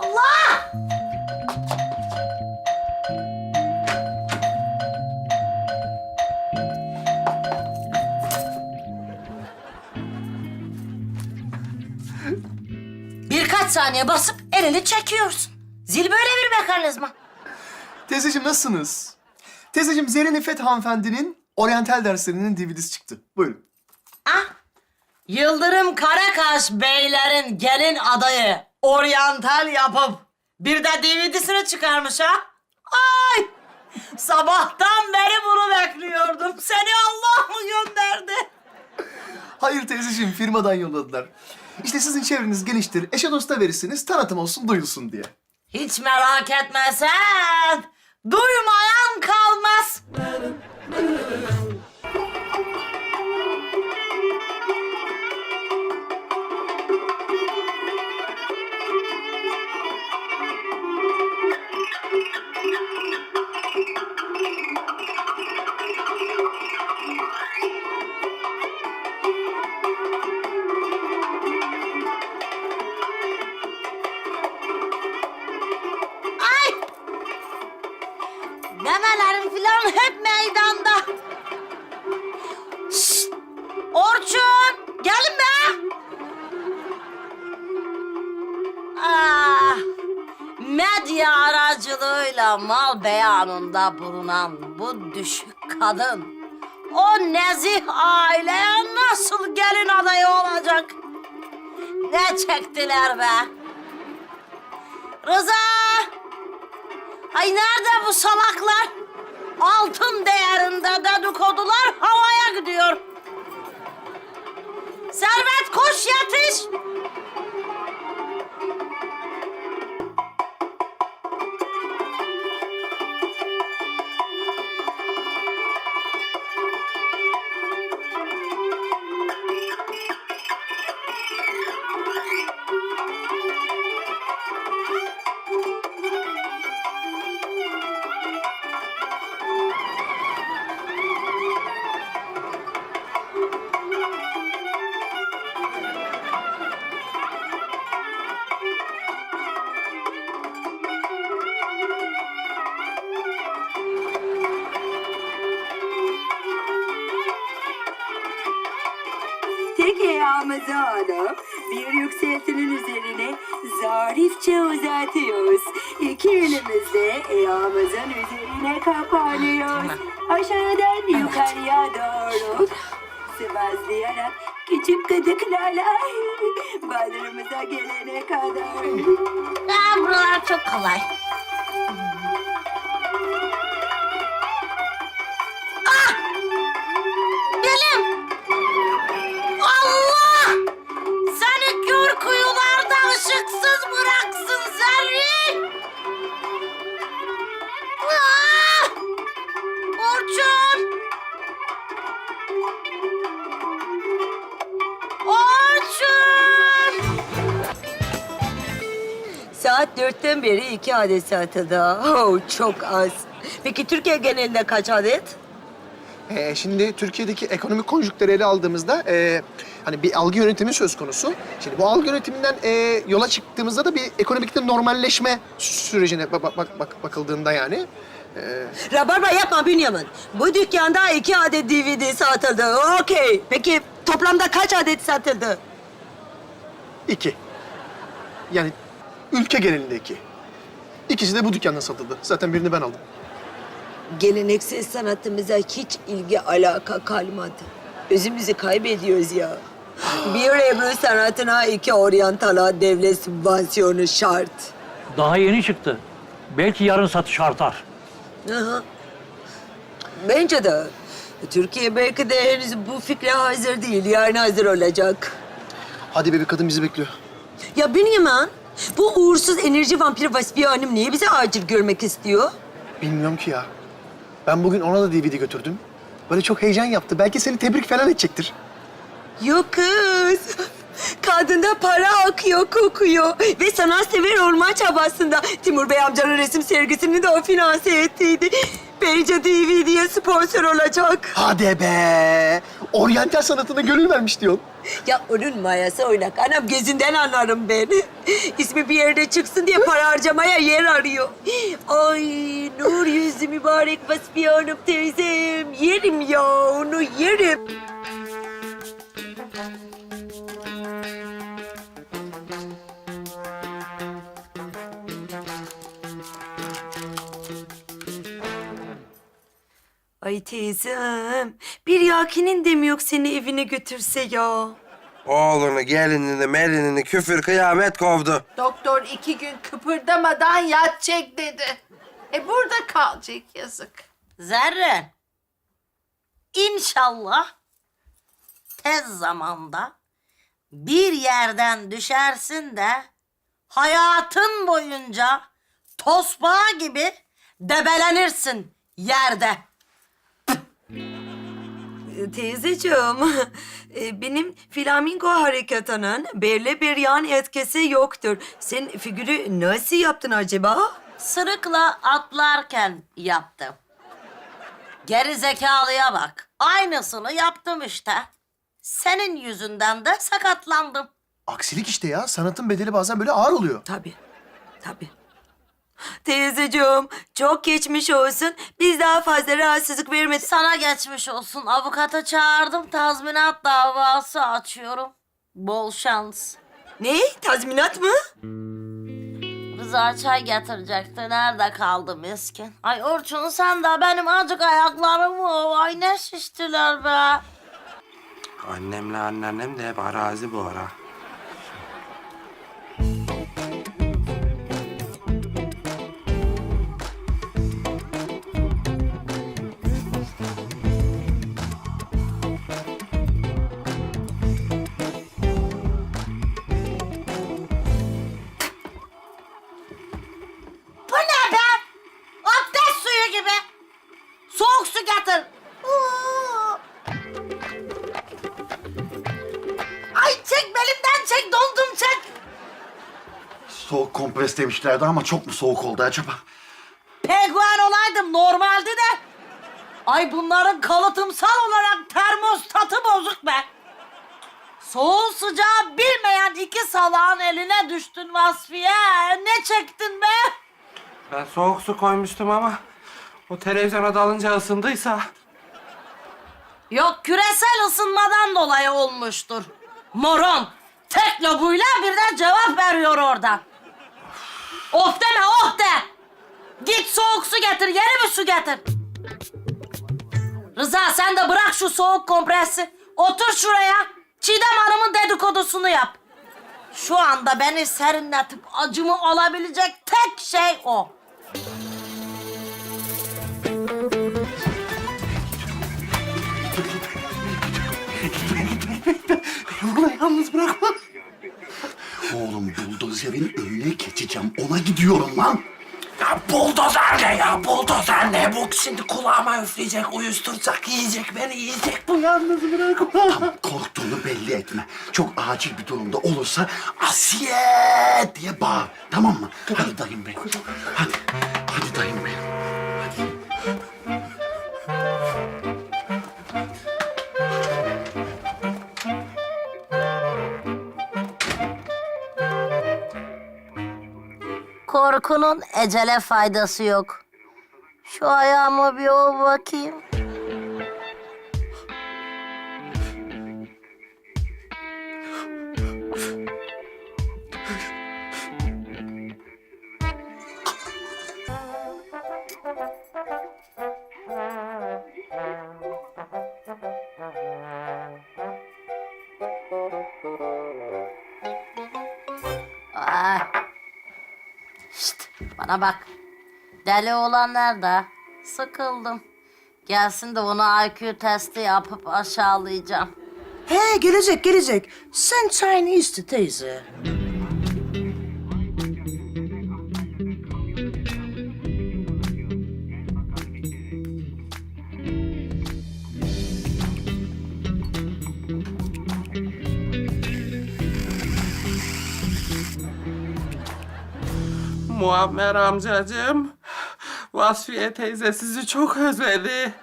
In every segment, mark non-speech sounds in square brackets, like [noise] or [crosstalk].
Allah! Birkaç saniye basıp elini çekiyorsun. Zil böyle bir mekanizma. Teyzeciğim nasılsınız? Teyzeciğim Zerrin İffet hanımefendinin oryantal derslerinin DVD'si çıktı. Buyurun. Ah! Yıldırım Karakaş beylerin gelin adayı oryantal yapıp bir de DVD'sini çıkarmış ha? Ay! Sabahtan beri bunu bekliyordum. Seni Allah mı gönderdi? Hayır teyzeciğim firmadan yolladılar. İşte sizin çevreniz geliştir, eşe dosta verirsiniz, tanıtım olsun, duyulsun diye. Hiç merak etme sen. Duymayan kalmaz. Memelerim filan hep meydanda. Şşt! Orçun! Gelin be! Ah! Medya aracılığıyla mal beyanında bulunan bu düşük kadın o nezih aileye nasıl gelin adayı olacak? Ne çektiler be? Rıza! Ay nerede bu salaklar? Altın değerinde dedikodular havaya gidiyor. Servet koş yetiş. Ayağımızı alıp bir yükseltinin üzerine zarifçe uzatıyoruz. İki elimizde ayağımızın üzerine kapanıyoruz. Aşağıdan yukarıya doğru sıvazlayarak küçük gıdıklarla [laughs] badırımıza gelene kadar. Ya buralar çok kolay. Saat dörtten beri iki adet satıldı. Oh, çok az. Peki Türkiye genelinde kaç adet? Ee, şimdi Türkiye'deki ekonomik konjüktürü ele aldığımızda e, hani bir algı yönetimi söz konusu. Şimdi bu algı yönetiminden e, yola çıktığımızda da bir ekonomikte normalleşme sürecine bak, bak, bak, bakıldığında yani. e, Rabarba yapma Bünyamin. Bu dükkanda iki adet DVD satıldı. Okey. Peki toplamda kaç adet satıldı? iki. Yani ülke genelinde iki. İkisi de bu dükkandan satıldı. Zaten birini ben aldım. Geleneksel sanatımıza hiç ilgi alaka kalmadı. Özümüzü kaybediyoruz ya. Bir Ebru sanatına iki oryantala devlet sübvansiyonu şart. Daha yeni çıktı. Belki yarın satış artar. Aha. Bence de. Türkiye belki de henüz bu fikre hazır değil. Yani hazır olacak. Hadi be bir kadın bizi bekliyor. Ya Bünyamin, bu uğursuz enerji vampiri Vasfiye Hanım niye bizi acil görmek istiyor? Bilmiyorum ki ya. Ben bugün ona da DVD götürdüm. Böyle çok heyecan yaptı. Belki seni tebrik falan edecektir. Yok kız. Kadında para akıyor, kokuyor. Ve sanatsever olma çabasında. Timur Bey amcanın resim sergisini de o finanse ettiydi. Bence DVD'ye sponsor olacak. Hadi be. Oryantal sanatına gönül vermiş diyorsun. Ya onun mayası oynak. Anam gözünden anlarım beni. İsmi bir yerde çıksın diye para harcamaya yer arıyor. Ay nur yüzlü mübarek Vasfiye Hanım teyzem. Yerim ya onu yerim. Ay teyzem, bir yakinin de mi yok seni evine götürse ya? Oğlunu, gelinini, melinini küfür kıyamet kovdu. Doktor iki gün kıpırdamadan yatacak dedi. E burada kalacak yazık. Zerrin. İnşallah tez zamanda bir yerden düşersin de hayatın boyunca tosbağa gibi debelenirsin yerde. Ee, Teyzeciğim, [laughs] e, benim flamingo harekatının belli bir yan etkisi yoktur. Sen figürü nasıl yaptın acaba? Sırıkla atlarken yaptım. Geri zekalıya bak. Aynısını yaptım işte. Senin yüzünden de sakatlandım. Aksilik işte ya. Sanatın bedeli bazen böyle ağır oluyor. Tabii, tabii. Teyzeciğim, çok geçmiş olsun. Biz daha fazla rahatsızlık vermedik. Sana geçmiş olsun. Avukata çağırdım. Tazminat davası açıyorum. Bol şans. Ne? Tazminat mı? Rıza çay getirecekti. Nerede kaldı miskin? Ay Orçun sen de benim acık ayaklarımı ay ne şiştiler be. Annemle anneannem de hep arazi bu ara. Demişlerdi ama çok mu soğuk oldu acaba? Penguen olaydım normaldi de. Ay bunların kalıtımsal olarak termostatı bozuk be. Soğuk sıcağı bilmeyen iki salağın eline düştün Vasfiye. Ne çektin be? Ben soğuk su koymuştum ama o televizyona dalınca ısındıysa. Yok küresel ısınmadan dolayı olmuştur. Moron. Tek lobuyla birden cevap veriyor oradan. Of deme oh de. Git soğuk su getir yeni bir su getir. Rıza sen de bırak şu soğuk kompresi. Otur şuraya. Çiğdem Hanım'ın dedikodusunu yap. Şu anda beni serinletip acımı alabilecek tek şey o. Bunu yalnız bırakma. Oğlum buldozerin önüne geçeceğim. Ona gidiyorum lan. Ya buldozer ne ya buldozer ne? Bu şimdi kulağıma üfleyecek, uyuşturacak, yiyecek beni yiyecek. Bu yalnız bırakma. Tamam korktuğunu belli etme. Çok acil bir durumda olursa Asiye diye bağır. Tamam mı? Hadi dayım benim. Hadi. Hadi dayım benim. Korkunun ecele faydası yok. Şu ayağıma bir ol bakayım. Bana bak. Deli olan nerede? Sıkıldım. Gelsin de ona IQ testi yapıp aşağılayacağım. He gelecek gelecek. Sen çayını iste teyze. Muammer amcacığım. Vasfiye teyze sizi çok özledi.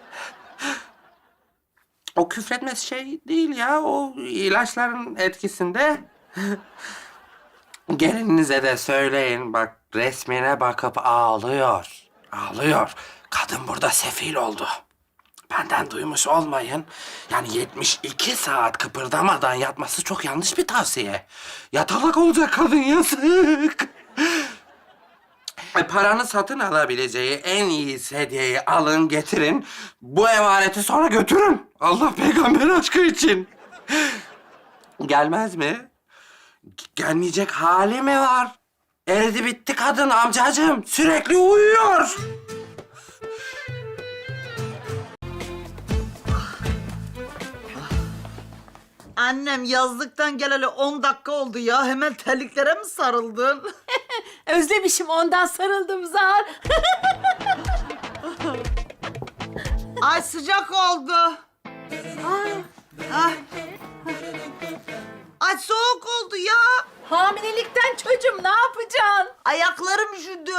O küfretmesi şey değil ya. O ilaçların etkisinde. Gelininize de söyleyin bak resmine bakıp ağlıyor. Ağlıyor. Kadın burada sefil oldu. Benden duymuş olmayın. Yani 72 saat kıpırdamadan yatması çok yanlış bir tavsiye. Yatalak olacak kadın yazık. E, paranı satın alabileceği en iyi hediyeyi alın getirin. Bu emaneti sonra götürün. Allah peygamber aşkı için. Gelmez mi? Gelmeyecek hali mi var? Eridi bitti kadın amcacığım. Sürekli uyuyor. Annem yazlıktan geleli 10 dakika oldu ya. Hemen terliklere mi sarıldın? Özlemişim ondan sarıldım zar. [laughs] Ay sıcak oldu. Ay. Ay. Ay soğuk oldu ya. Hamilelikten çocuğum ne yapacaksın? Ayaklarım üşüdü.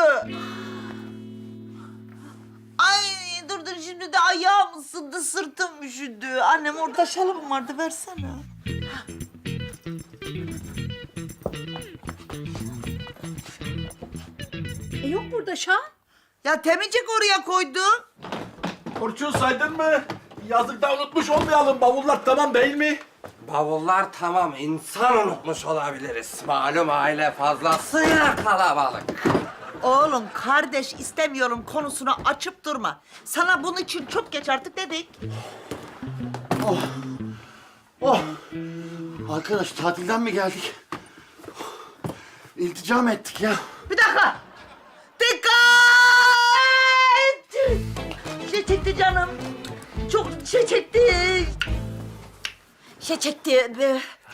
Ay dur dur şimdi de ayağım ısındı, sırtım üşüdü. Annem orada şalım vardı versene. E yok burada Şan. Ya temizlik oraya koydum. Orçun saydın mı? Yazlıkta unutmuş olmayalım. Bavullar tamam değil mi? Bavullar tamam, insan unutmuş olabiliriz. Malum aile fazlasıyla kalabalık. Oğlum kardeş istemiyorum konusunu açıp durma. Sana bunun için çok geç artık dedik. Oh! Arkadaş tatilden mi geldik? İltica mı ettik ya? Bir dakika. Çekti canım. Çok şey çekti. Şey çekti.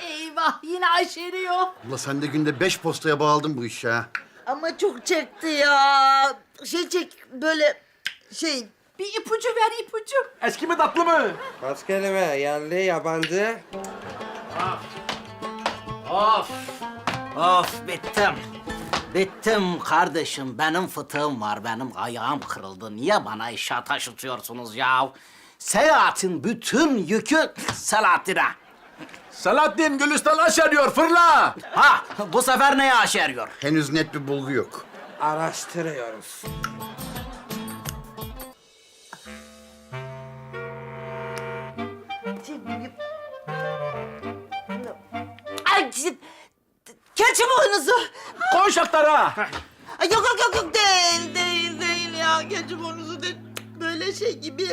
Eyvah yine aşeriyor. Ula sen de günde beş postaya bağladın bu işe ha. Ama çok çekti ya. Şey çek böyle şey. Bir ipucu ver ipucu. Eski mi tatlı mı? Kaç kelime? Yerli, yabancı. Of! Of bittim. Bittim kardeşim. Benim fıtığım var. Benim ayağım kırıldı. Niye bana işe taşıtıyorsunuz ya? Seyahatin bütün yükü Selahattin'e. Selahattin Gülistan aşeriyor fırla. Ha bu sefer neye aşeriyor? Henüz net bir bulgu yok. Araştırıyoruz. Ay keçi boynuzu. Koy şaktara. Ay, yok yok yok yok değil değil değil ya keçi boynuzu değil. Böyle şey gibi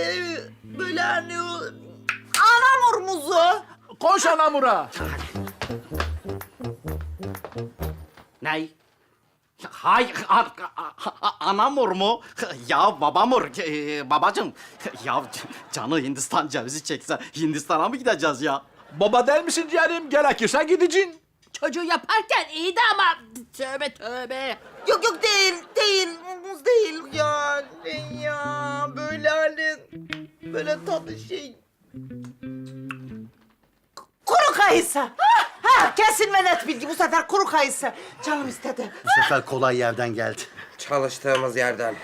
böyle hani o anam urmuzu. Koş anamura. Ney? Hay, a- a- a- anamur mu? Ya babamur, ee, babacım. Ya canı Hindistan cevizi çekse Hindistan'a mı gideceğiz ya? Baba der misin ciğerim? Gerekirse gideceksin. Çocuğu yaparken iyiydi ama tövbe tövbe. Yok yok değil değil urmuz değil ya. Değil ya böyle hani böyle tadı şey. Kuru kayısı. Ha, ha kesin ve net bilgi bu sefer kuru kayısı. Canım istedi. Bu sefer kolay yerden geldi. Çalıştığımız yerden.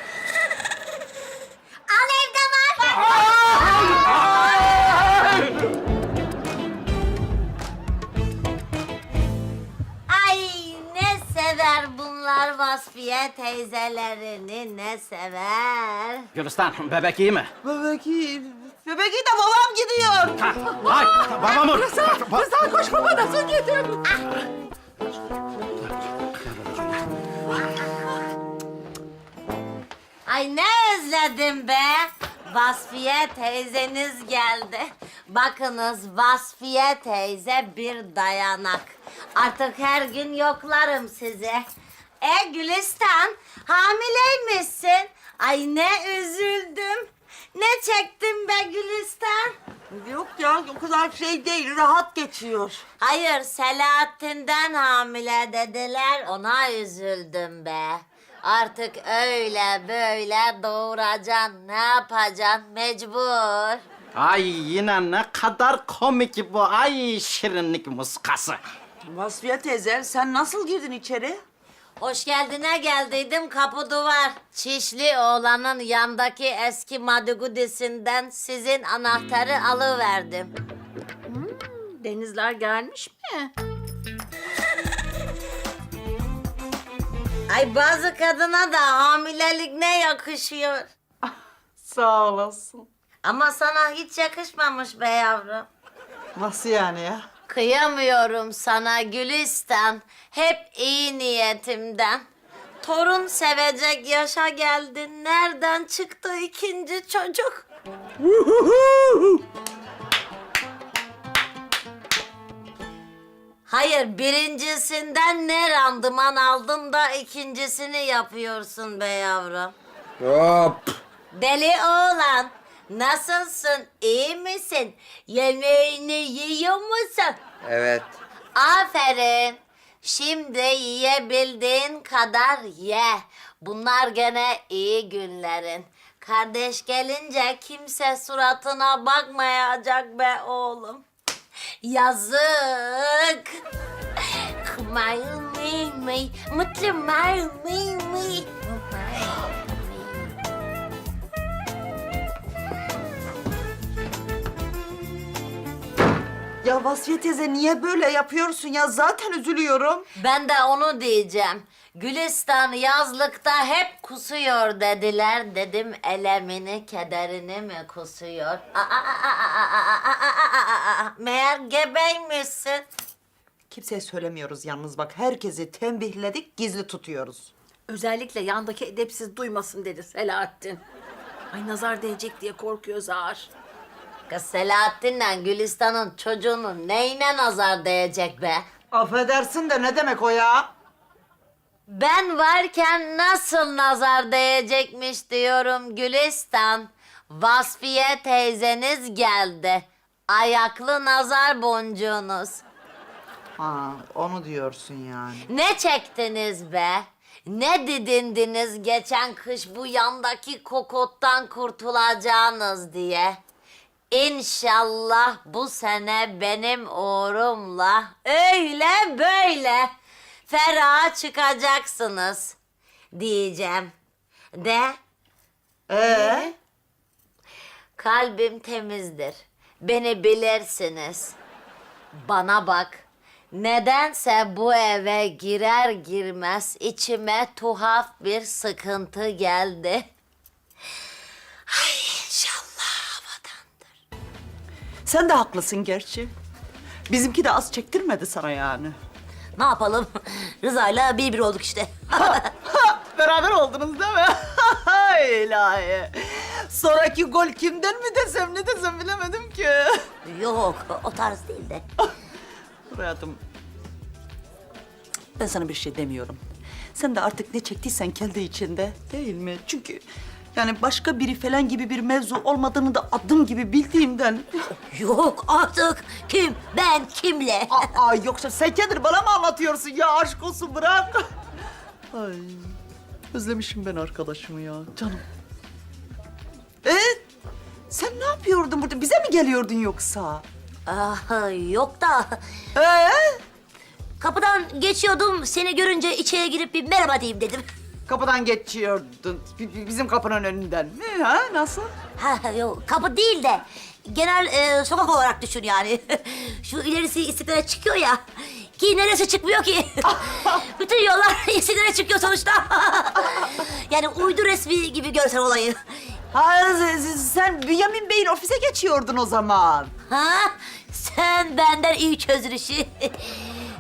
Vasfiye teyzelerini ne sever. Gülistan, bebek iyi mi? Bebek iyi. Bebek iyi de babam gidiyor. Hay, babamur. Rıza koş baba nasıl getir? Ay ne özledim be. Vasfiye teyzeniz geldi. Bakınız Vasfiye teyze bir dayanak. Artık her gün yoklarım sizi. E Gülistan hamileymişsin. Ay ne üzüldüm. Ne çektim be Gülistan? Yok ya o kadar şey değil rahat geçiyor. Hayır, Selahattin'den hamile dediler. Ona üzüldüm be. Artık öyle böyle doğuracaksın. Ne yapacaksın? Mecbur. Ay yine ne kadar komik bu. Ay şirinlik muskası. Vasfiye teyze sen nasıl girdin içeri? Hoş geldine geldiydim kapı duvar. Çişli oğlanın yandaki eski madigudisinden sizin anahtarı alıverdim. Denizler gelmiş mi? Ay bazı kadına da hamilelik ne yakışıyor. Sağ olasın. Ama sana hiç yakışmamış be yavrum. Nasıl yani ya? Kıyamıyorum sana Gülistan. Hep iyi niyetimden. Torun sevecek yaşa geldin. Nereden çıktı ikinci çocuk? Hayır, birincisinden ne randıman aldın da ikincisini yapıyorsun be yavrum. Hop. Deli oğlan, nasılsın? İyi misin? Yemeğini yiyor musun? Evet. Aferin. Şimdi yiyebildiğin kadar ye. Bunlar gene iyi günlerin. Kardeş gelince kimse suratına bakmayacak be oğlum. Yazık. Kımayın mi? Mutlu mi? Ya Vasfiye teyze niye böyle yapıyorsun ya? Zaten üzülüyorum. Ben de onu diyeceğim. Gülistan yazlıkta hep kusuyor dediler. Dedim elemini, kederini mi kusuyor? Aa, aa, aa, aa, aa, aa. Meğer gebeymişsin. Kimseye söylemiyoruz yalnız bak. Herkesi tembihledik, gizli tutuyoruz. Özellikle yandaki edepsiz duymasın dedi Selahattin. Ay nazar değecek diye korkuyor Zahar. Kız Selahattin'le Gülistan'ın çocuğunun neyine nazar değecek be? Affedersin de ne demek o ya? Ben varken nasıl nazar değecekmiş diyorum Gülistan. Vasfiye teyzeniz geldi. Ayaklı nazar boncuğunuz. Ha, onu diyorsun yani. Ne çektiniz be? Ne didindiniz geçen kış bu yandaki kokottan kurtulacağınız diye? İnşallah bu sene benim uğrumla öyle böyle ferah çıkacaksınız diyeceğim. De Ee? kalbim temizdir. Beni bilirsiniz. Bana bak. Nedense bu eve girer girmez içime tuhaf bir sıkıntı geldi. Ay Sen de haklısın gerçi. Bizimki de az çektirmedi sana yani. Ne yapalım? [laughs] Rıza'yla bir bir olduk işte. [laughs] Beraber oldunuz değil mi? [laughs] İlahi. Sonraki gol kimden mi desem ne desem bilemedim ki. Yok o tarz değil de. Hayatım. Ben sana bir şey demiyorum. Sen de artık ne çektiysen kendi içinde değil mi? Çünkü yani başka biri falan gibi bir mevzu olmadığını da adım gibi bildiğimden. Yok artık kim ben kimle? Aa, yoksa sen kendini bana mı anlatıyorsun ya? Aşk olsun bırak. Ay özlemişim ben arkadaşımı ya canım. Ee, sen ne yapıyordun burada? Bize mi geliyordun yoksa? Ah, yok da Ee? kapıdan geçiyordum seni görünce içeri girip bir merhaba diyeyim dedim. Kapıdan geçiyordun. bi- bi- Bizim kapının önünden mi? Ha? Nasıl? Ha yok kapı değil de genel e, sokak olarak düşün yani. [laughs] Şu ilerisi istiklale çıkıyor ya. Ki neresi çıkmıyor ki? [laughs] Bütün yollar [laughs] istiklale çıkıyor sonuçta. yani uydu resmi gibi görsen olayı. Ha, sen Bünyamin Bey'in ofise geçiyordun o zaman. Ha? Sen benden iyi çözdün işi.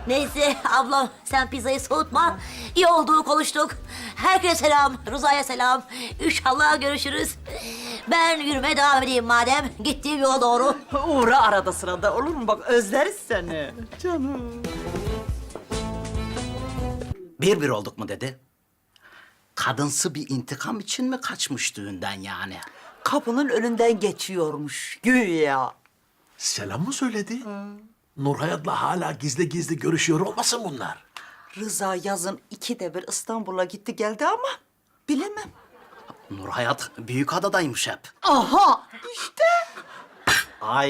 Neyse ablam sen pizzayı soğutma. İyi olduğu konuştuk. Herkese selam, Ruza'ya selam. İnşallah görüşürüz. Ben yürümeye devam edeyim madem. Gittiğim yola doğru. [laughs] Uğra arada sırada olur mu? Bak özleriz seni. Canım. Bir bir olduk mu dedi. Kadınsı bir intikam için mi kaçmış düğünden yani? Kapının önünden geçiyormuş güya. Selam mı söyledi? Nurhayat'la hala gizli gizli görüşüyor olmasın bunlar? Rıza yazın iki de bir İstanbul'a gitti geldi ama bilemem. Nur Hayat büyük adadaymış hep. Aha işte. Ay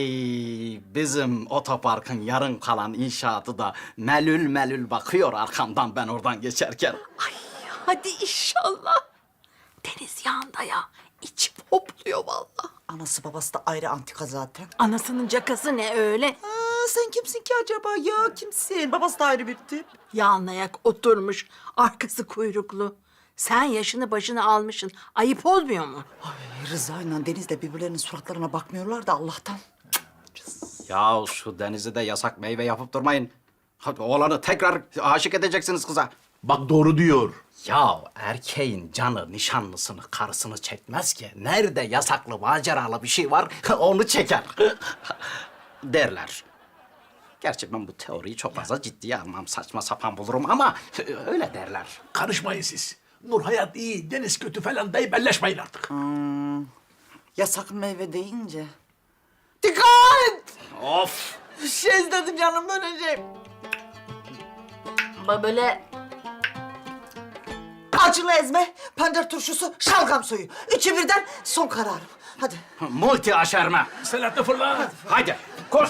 bizim otoparkın yarın kalan inşaatı da melül melül bakıyor arkamdan ben oradan geçerken. Hadi inşallah. Deniz yağında ya. İçim hopluyor vallahi. Anası babası da ayrı antika zaten. Anasının cakası ne öyle? Aa, sen kimsin ki acaba ya? Kimsin? Babası da ayrı bir tip. Yalın ayak oturmuş, arkası kuyruklu. Sen yaşını başını almışsın. Ayıp olmuyor mu? Ay, Rıza ile Deniz de birbirlerinin suratlarına bakmıyorlar da Allah'tan. Ya şu denizi de yasak meyve yapıp durmayın. Hadi oğlanı tekrar aşık edeceksiniz kıza. Bak doğru diyor. Ya erkeğin canı nişanlısını, karısını çekmez ki. Nerede yasaklı, maceralı bir şey var [laughs] onu çeker. [laughs] Derler. Gerçi ben bu teoriyi çok fazla ciddiye almam, saçma sapan bulurum ama [laughs] öyle derler. Karışmayın siz. Nur hayat iyi, deniz kötü falan deyip belleşmeyin artık. Yasak meyve deyince. Dikkat! Of! Şey dedim canım böyle şey. Böyle Acılı ezme, pancar turşusu, şalgam suyu. Üçü birden son kararım. Hadi. Multi aşerme. Selahattin fırla. Haydi koş.